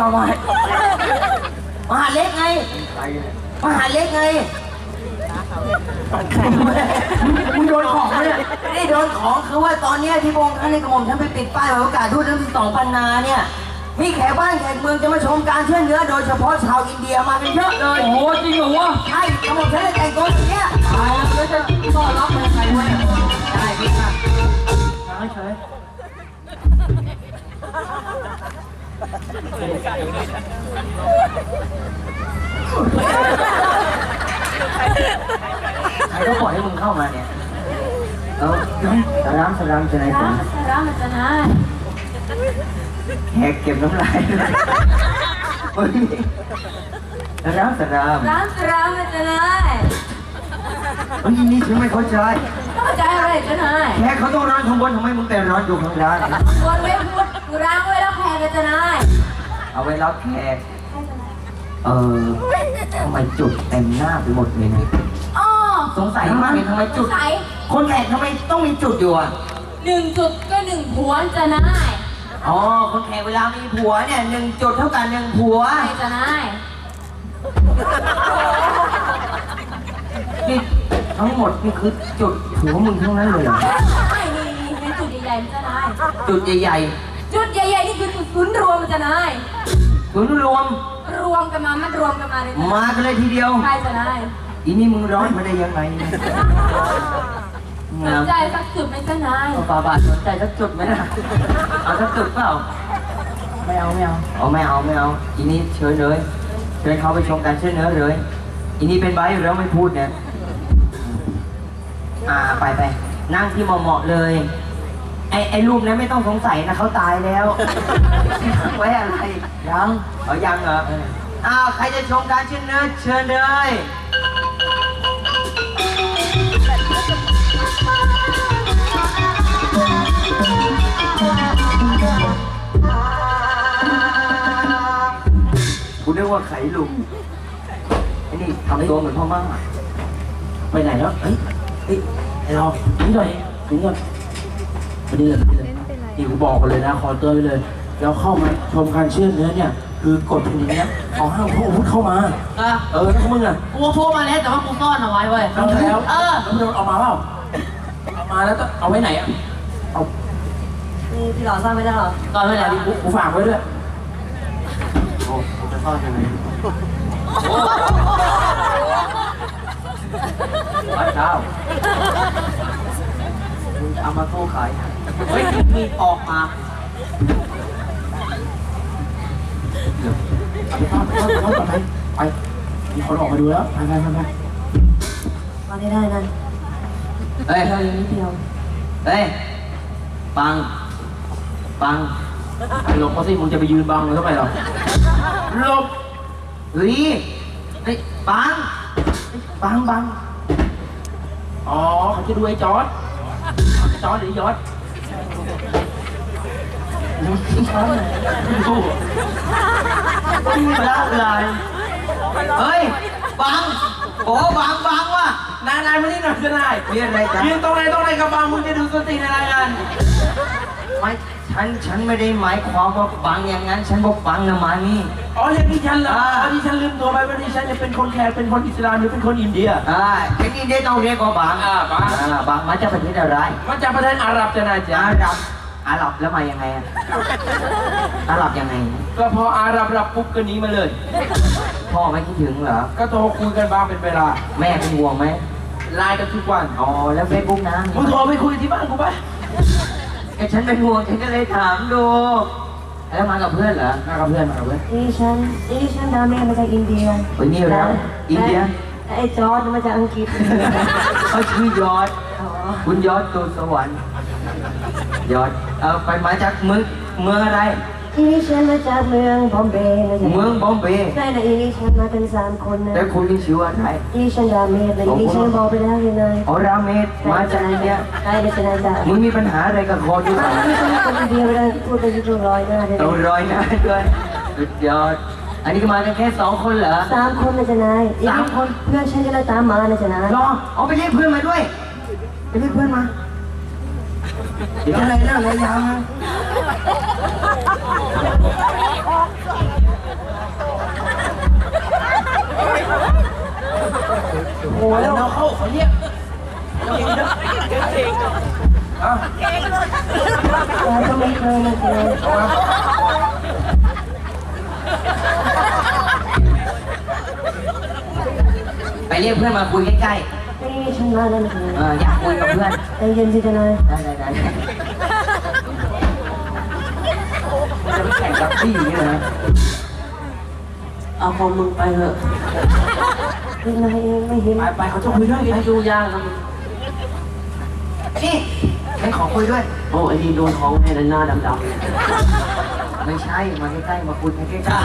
มาไหว้มหาเล็กไง มหาเล็กไงมึงโดนของเนี่ยไม่ได้โดนของคือว่าตอนเนี้ยที่วงท่านในกระหม่อมฉันไปปิดป้ายประกาศทูตทั้งสองพันนาเนี่ย มีแขกบ้านแขกเมืองจะมาชมการเชื่อเนื้อ โดยเฉพาะชาวอินเดียมากันเยอะเลย โอ้โหจริงเหรอวะใช่กระหม่อมฉันได้แต่งตัวอย่างเงี้ยตายแล้วแล้วจะต้อนรับเป็นใครวะเนี่ยได้พี่ค่ะเฉยใครก็ปล่อยให้มึงเข้ามาเนี่ยเออสารามสารามจะไหนผม Salam Janai. แหกเก็บน้ำลายเฮ้ยสารามสาราม Salam Salam Janai. เฮ้ยนี่ฉันไม่เข้าใจเข้าใจอะไรจะนายแขกเขาต้องร้อนข้างบนทำไมมึงแต่ร้อนอยู่ข้างล่างวนไว้พูดร้างไว้แล้วแพ้กันจะนายเอาไว้รับแขกเออทำไมจุดเต็มหน้าไปหมดเลยนะอ๋อสงสัยมากเลยทำไมจุด ใส่คนแขกทำไมต้องมีจุดอยู่อะ หนึ่งจุดก็หนึ่งพวนจะนายอ๋อ คนแขกเวลามีผัวเนี่ยหนึ่งจุดเท่ากันหนึ่งผัวใช่จะนายนี่ทั้งหมดนี่คือจุดผัวมึงทั้งนั้นเลยเหรอใช่นี่นี่เป็นจุดใหญ่ๆจะนายจุดใหญ่จุด ใหญ่ๆนี่คือจุดศูนย์รวมจะนายๆศูนย์รวม รวมกันมามันรวมกันมาเลยมากันเลยทีเดียว ใช่จะนายอีนี่มึงร้อนมาได้ยังไงเนี่ยสนใจสักจุดไหมจะนายเอาฝาบาทสนใจสักจุดไหมล่ะเอาสักจุดเปล่า ไม่เอาไม่เอาเอาไม่เอาไม่เอา อีนี่เชิญเลย เชิญเขาไปชมการเชิญเนื้อเลย อีนี่เป็นไบร์ทอยู่แล้วไม่พูดเนี่ย อ่าไปไปนั่งที่เหมาะๆเลย ไอไอรูปนั้นไม่ต้องสงสัยนะเขาตายแล้ว ไว้อะไรยังเอายังเหรออ้าวใครจะชมการเชิญเนื้อเชิญเลยกูนึกว่าไข่ลุงไอ้นี่ทำตัวเหมือนพ่อมั่งอะไปไหนแล้วเฮ้ยเฮ้ยไอ้เราถึงหน่อยถึงก่อน ไปดีเลยไปดีเลยนี่กูบอกกันเลยนะขอเตือนไว้เลยเราเข้ามาชมการเชื่อเนื้อเนี่ย คือกฎแผ่นดินเนี้ยเขาห้ามพวกอาวุธเข้ามา อะเออแล้วมึงอะกูพกมาแล้วแต่ว่ากูซ่อนเอาไว้เว้ย เอาแล้วเออ แล้วมึงเอามาเปล่าเอามาแล้วจะเอาไว้ไหนอะเอานี่พี่หล่อซ่อนไม่ได้หรอซ่อนไว้ไหนกูกูฝากไว้ด้วยโอ้ผมจะซ่อนยังไงวัดเช้ามึงจะ เอามาสู้ขายเฮ้ยมีออกมาเอาไปซ่อนไปซ่อนไปซ่อนก่อนไปไปมีคนออกมาดูแล้วไปไปไปไปมาได้ได้นั่นเฮ้ย เราอย่างนี้เดียวเฮ้ย ปัง ปังไอ้หลบเขาสิมึงจะไปยืนบังมันทำไมหรอหลบเฮ้ยเฮ้ยปังบังบัง อ๋อเขาจะดูไอ้จอร์ด จอร์ดหรือยอดสู้แล้วเลยเฮ้ยปังโอ้บังบังว่ะนายนายมานี่หน่อยจะนายมีอะไรกันยืนตรงไหนตรงไหนกับบังมึงจะดูสติในรายงานไม่ฉันฉันไม่ได้หมายความว่าบังอย่างนั้น ฉันบอกบังนะมานี่อ๋ออย่างที่ฉันเหรออ๋อที่ฉันลืมตัว จะเป็นคนแขกเป็นคนอิสลามหรือเป็นคนอินเดีย อ่าเทคนิคเด็ต้องเรียกว่าบังอ่าบังอ่าบังมาจากประเทศอะไร มาจากประเทศอาหรับจะนายจ้าอาหรับอาหรับแล้วมายังไงอะอาหรับยังไง ก็พออาหรับรับปุ๊บก็หนีมาเลย พ่อไม่คิดถึงเหรอ ก็โทรคุยกันบ้างเป็นเวลาแม่เป็นห่วงไหมไลน์กันทุกวันอ๋อแล้วเฟซบุ๊กนะมึงโทรไปคุยที่บ้านกูไปไอ้ฉันเป็นห่วงฉันก็เลยถามดู แล้วมากับเพื่อนเหรอ มากับเพื่อนมากับเพื่อนนี่ฉันนี่ฉันดาเมมาจากอินเดียเฮ้ยนี่แล้วอินเดียไอ้จอร์ดมาจากอังกฤษเขาชื่อยอดอ๋อคุณยอดตัวสวรรค์ยอดเออไปมาจากเมืองเมืองอะไร นี่ฉันมาจากเมืองบอมเบย์นะจ๊ะเมืองบอมเบย์ใช่นะอีนี่ฉันมาเป็นสามคนนะแล้วคุณมีชื่อว่าอะไรนี่ฉันดาเมนะอีนี่ฉันบอกไปแล้วยังไงอ๋อราเมศมาจากอินเดียใช่เลยฉันอาจารย์มึงมีปัญหาอะไรกับคอด้วยนี่ฉันเป็นคนอินเดียไปแล้วพูดไปที่ตัวร้อยหน้าเลยเอารอยหน้าด้วยสุดยอดอันนี้ก็มากันแค่สองคนเหรอสามคนนะจ๊ะนายอีกหนึ่งคนเพื่อนฉันก็เลยตามมานะจ๊ะนายรอเอาไปเรียกเพื่อนมาด้วยไปเรียกเพื่อนมา เดี๋ยวงะไรนะเาเลยยาวนะโอ้ยน้องเข้าเขาเนี่ยเก่งเก่งเก่งเลยไเไปเรียกเพื่อนมาคุยใกล้ๆ นี่ฉันมาแล้วนะๆเอออยากคุยกับเพื่อนใจเย็นสิทนายได้ได้ได้จะไปแข่งกับพี่เนี่ยนะเอาของมึงไปเถอะทนายเองไม่เห็นไปไปเขาจะคุยด้วยไปดูยากนะมึงนี่ฉันขอคุยด้วย โอ้ไอ้นี่โดนของแน่หน้าดำไม่ใช่มาใกล้ๆมาคุยกันใกล้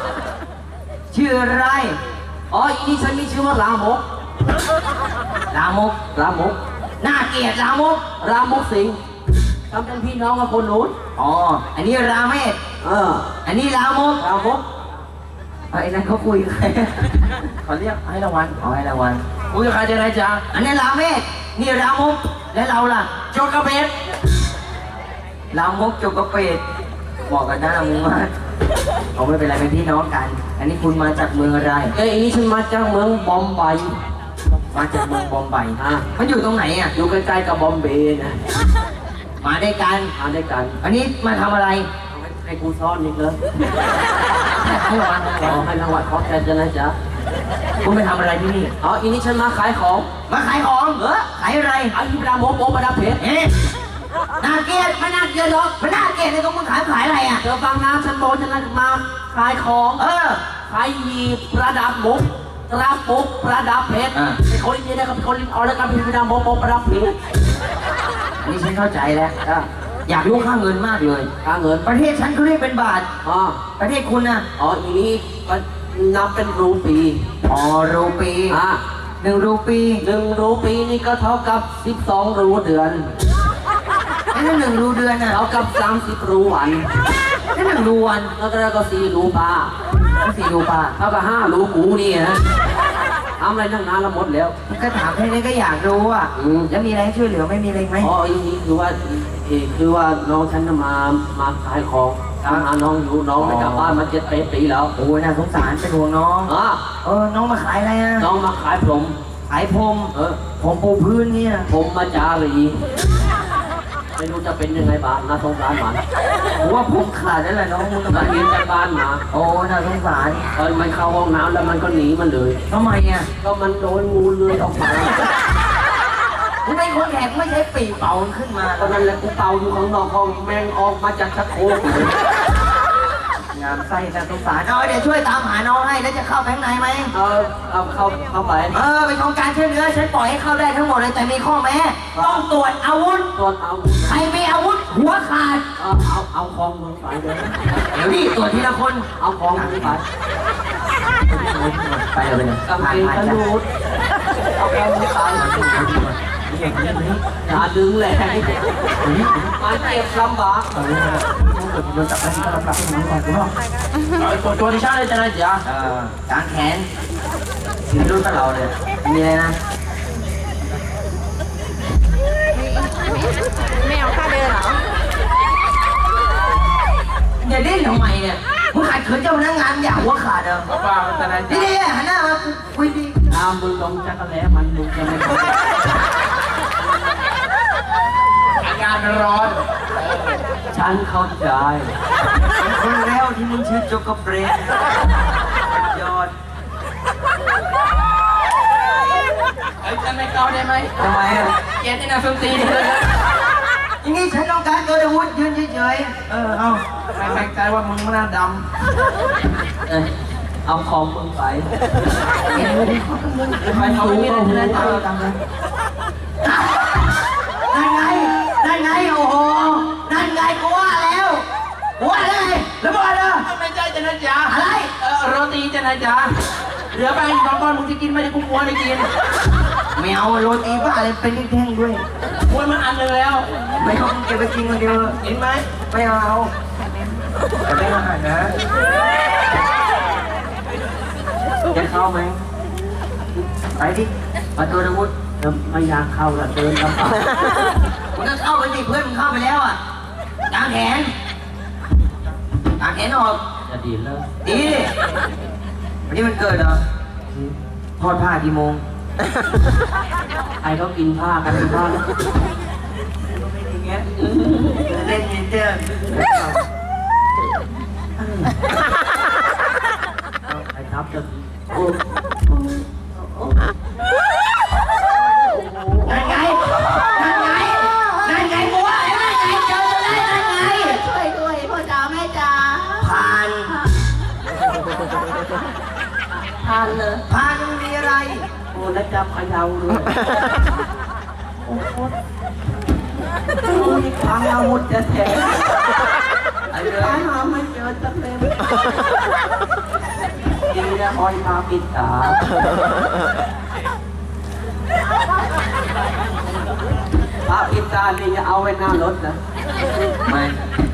ๆชื่ออะไรๆอ๋ออีนี่ฉันมีชื่อว่าลามก ลามกลามกน่าเกลียดลามกรามกสิงห์ทำเป็นพี่น้องกับคนนู้นอ๋อ อันนี้ราเมศเอออันนี้ลามกรามกเอาไอ้นั่นเขาคุยกันเขาเรียกให้รางวัลเอาให้รางวัลคุยกับใครจะได้จ้าอันนี้ราเมศนี่รามกและเราล่ะโจกกระเบสลามกจกกระเปดบอกกันหน้ามึงว่าเอาไม่เป็นไรเป็นพี่น้องกัน อันนี้คุณมาจากเมืองอะไร เอ้ยอีนี่ฉันมาจากเมืองบอมไบย์ มาจากเมืองบอมไบอะมันอยู่ตรงไหนอะ อยู่ใกล้ๆกับบอมเบย์นะมาด้วยกัน มาด้วยกัน อันนี้มาทำอะไรเอาไว้ให้กูซ่อนอีกเลยให้รางวัลขอให้รางวัลขอแทนจะนะจ๊ะคุณไปทำอะไรที่นี่อ๋ออีนี่ฉันมาขายของ มาขายของเออขายอะไรเอาอีรามกโอประดับเพชรเอ๊ะน่าเกลียดไม่น่าเกลียดหรอกมันน่าเกลียดในตรงมึงขายขายอะไรอะเธอฟังนะฉันบอกฉันมาขายของ เออขายยีประดับมุกก ระปุกประดับเพชรอ่าเป็นคนอินเดียนะครับเป็นคนเอาแล้วกันเป็นประดับมุกประดับเพชรอันนี้ฉันเข้าใจแล้วอะอยากรู้ค่าเงินมากเลยค่าเงินประเทศฉันเขาเรียกเป็นบาทอ๋อประเทศคุณน่ะอ๋ออีนี้ก็นับเป็นรูปีอ๋อรูปีอะหนึ่งรูปีหนึ่งรูปีนี่ก็เท่ากับ12รูเดือนไอ้นั่นหนึ่งรูเดือนน่ะเท่ากับ30รูวันนั่นหนึ่งรูวันแล้วก็แล้วก็สี่รูปลา นั่นสี่รูปลาเท่ากับห้ารูหมูนี่นะทำอะไรนั่งนานแล้วหมดแล้ว ก็ถามแค่นี้ก็อยากรู้อะ อืม แล้วมีอะไรให้ช่วยเหลือไหม่มีอะไรไหม อ๋ออีนี้คือว่าเอ่อคือว่าน้องฉันน่ะมา มาขายของตามหาน้องอยู่น้องไม่กลับบ้านมาเจ็ดแปดปีแล้วโอ้ยน่าสงสารเป็นห่วงน้อง อะเออ น้องมาขายอะไรอะน้องมาขายผม ขายพรมเออ ผมปูพื้นเนี่ย ผมมาจารี ไม่รู้จะเป็นยังไงบ้างน่าสงสารมันผมว่าผมขาดแล้วแหละน้องมึงมันเรียนจากบ้านมาโอ้น่าสงสารตอนมันเข้าห้องน้ำแล้วมันก็หนีมันเลยทำไมอะก็มันโดนงูเลื้อยออกมาคุณเป็นคนแขกไม่ใช่ปีเป่าขึ้นมาตอนนั้นแหละกูเป่าอยู่ข้างนอกห้องแม่งออกมาจากชักโครกเลย งามไส้น่าสงสารเอาเดี๋ยวช่วยตามหาน้องให้แล้วจะเข้าไปข้างในไหมเอาเอาเข้าเข้าไปเออเป็นของการช่วยเหลือฉันปล่อยให้เข้าได้ทั้งหมดเลยแต่มีข้อแม้ต้องตรวจอาวุธตรวจเอาใครมีอาวุธหัวขาดเอาเอาเอาของมึงไปเลยเดี๋ยวนี่ตรวจทีละคนเอาของมึงไปไปเลยไปเลยกางเกงกระดูดเอาของมึงไป อย่าดึงแรงมันเจ็บลำบากโดนจับได้ที่ก็รับรับให้มันก่อนถูกป่ะตัวตัวที่ชาเลยจะได้จ้าเออกางแขนถือรูปกับเราเลยมีอะไรนะไม่เอาค่าเดินเหรออย่าดิ้นทำไมเนี่ยมึงขัดขืนเจ้าพนักงานอย่าหัวขาดเด้อป้าจะได้นี่นี่หันหน้ามาคุยดีตามมึงลงจักรแล้มันมึงจะไม่ รู้อาการร้อนฉันเข้าใจคนแล้วที่มึงชื่อโจกเบรนยอดเอ้ยจะไม่เกาได้ไหมทำไมอะเกลียดที่น่าสนตีนเลยนะอย่างนี้ฉันต้องการเกิดอาวุธยืนเฉยเออเอาไม่แปลกใจว่ามึงหน้าดเอ้ยเอาของมึงไปๆเห็นไหมดิำไปเขาไม่มีอะไรจะได้จ้านั่นไงนั่นไง โอ้โหนั่นไงกูว่าแล้วกูว่าเลยแล้วบอกเลยไม่ใช่จะนะจ๊ะอะไร เออโรตีจะนะจ๊ะเหลือไปอีกสองก้อนมึงจะกินไหมเดี๋ยวกูกลัวได้กินไม่เอาโรตีบ้าอะไรเป็นแท่งๆด้วยกลัวมันอันหนึงแล้วไม่เอาเก็บไปกินคนเดียวกินไหมไม่เอาจะได้อาหารนะจะเข้าไหมไปดิประตูอาวุธ เออไม่อยากเข้าละเดินลำบากมึงก็เข้าไปสิเพื่อนมึงเข้าไปแล้วอะกางแขนกางแขนออกจะดีเลิกดีวันนี้มันเกิดเหรอทอดผ้ากี่โมงใครเขากินผ้ากันเป็นผ้าอย่างเงี้ยล่นเมเจอร์ใครครับจะ ทานเลยผ่านมันมีอะไร โอ้แล้วจับเขยาวด้วยโอ้โหโอ้ยทางอาวุธจะแทงไอ้เรื่ตาอยหาไม่เจอสักเล่มดีนะคอยมาปิดตาพระปิดตานี่จะเอาไว้หน้ารถนะ ไม่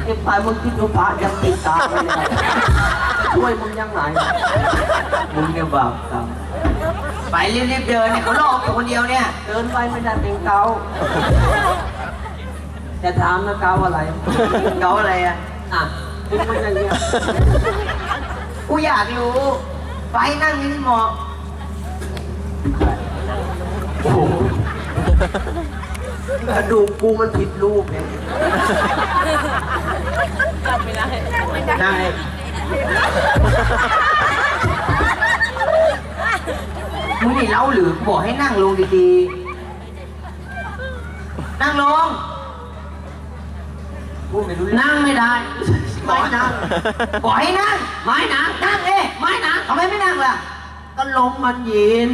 ที่ไปมึงคิดดูพระยังปิดตาไว้เลยจะ ช่วยมึงยังไงมึงเนี่ยบาปกรรมไปรีบๆเดินเนี่ยเขาลอกอยู่คนเดียวเนี่ย เดินไปไม่ได้เป็นเกาจะถามนะเกาอะไรเกาอะไรอะอะมึงมันอย่างเงี้ยกูอยากรู้ไปนั่งนี่เหมาะโอ้โหกระดูกกูมันผิดรูปเนี่ยนั่งเลย มึงนี่เล้าหรือบอกให้นั่งลงดีๆ นั่งลงกูไม่รู้เรื่องนั่งไม่ได้บอกให้นั่งบอกให้นั่ง ไม่นั่ง นั่งเอ๊ไม่นั่งทำไมไม่นั่งล่ะ ก็ลมมันเย็น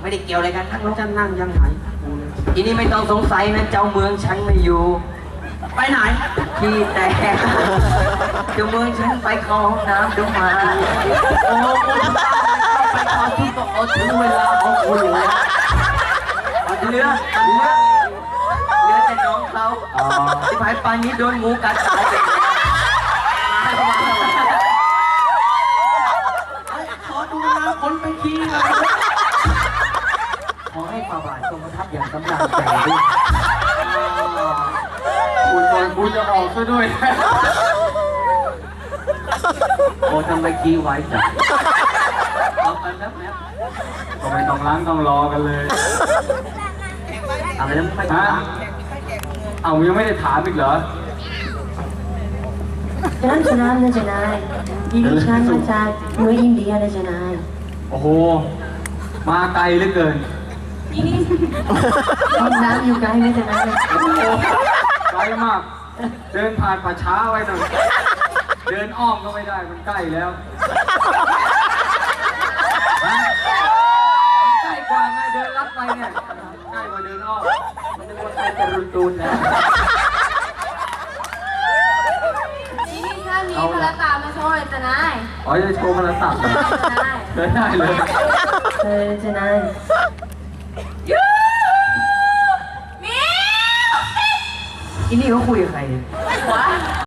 ไม่ได้เกี่ยวอะไรกันนั่งลแล้วงจะนั่งยังไงกูเนี่ยทีนี้ไม่ต้องสงสัยนะ เจ้าเมืองฉันไม่อยู่ ไปไหนที่แต่จมืองฉันไปเข้าห้องน้ำดี๋ยมาโอ้กูจะตามไปขอที่ก็เอาถึงเวลาของกูอยู่แล้วเหลือเหลือเหลือแต่น้องเขาที่ผายปานนี้โดนงูกัดตายไปขอดูนะคนไปขี้เลยขอให้ฝ่าบาททรงประทับอย่างกำลังใจด้วย กูโดนกูจะออกซะด้วย โอ้ทำไมขี้ไวจังเอาไปแป๊บแป๊บก็ไม่ต้องล้างต้องรอกันเลยอะไรนะไม่ฮะถามเอายังไม่ได้ถามอีกเหรอฉันชนะนะจ๊ะนายยินดีฉันมาจากเมืองอินเดียนะจ๊ะนายโอ้โห มาไกลเหลือเกิน ห้องน้ำอยู่ไกลไหมจ๊ะนาย โอ้โห ไกลมาก เดินผ่านป่าช้าไว้หน่อยเดินอ้อมก็ไม่ได้มันใกล้แล้วฮะมันใกล้กว่าไงเดินลัดไปเนี่ยใกล้กว่าเดินอ้อมมันนึกว่าใกล้จะรุนตูนแล้วนี่ถ้ามีพลตามาช่วยจะนายอ๋อจะโชว์มันละตับเหรอจะนายเดินได้เลยเออจ๊ะนาย มิว อีนี่เขาคุยกับใครเนี่ย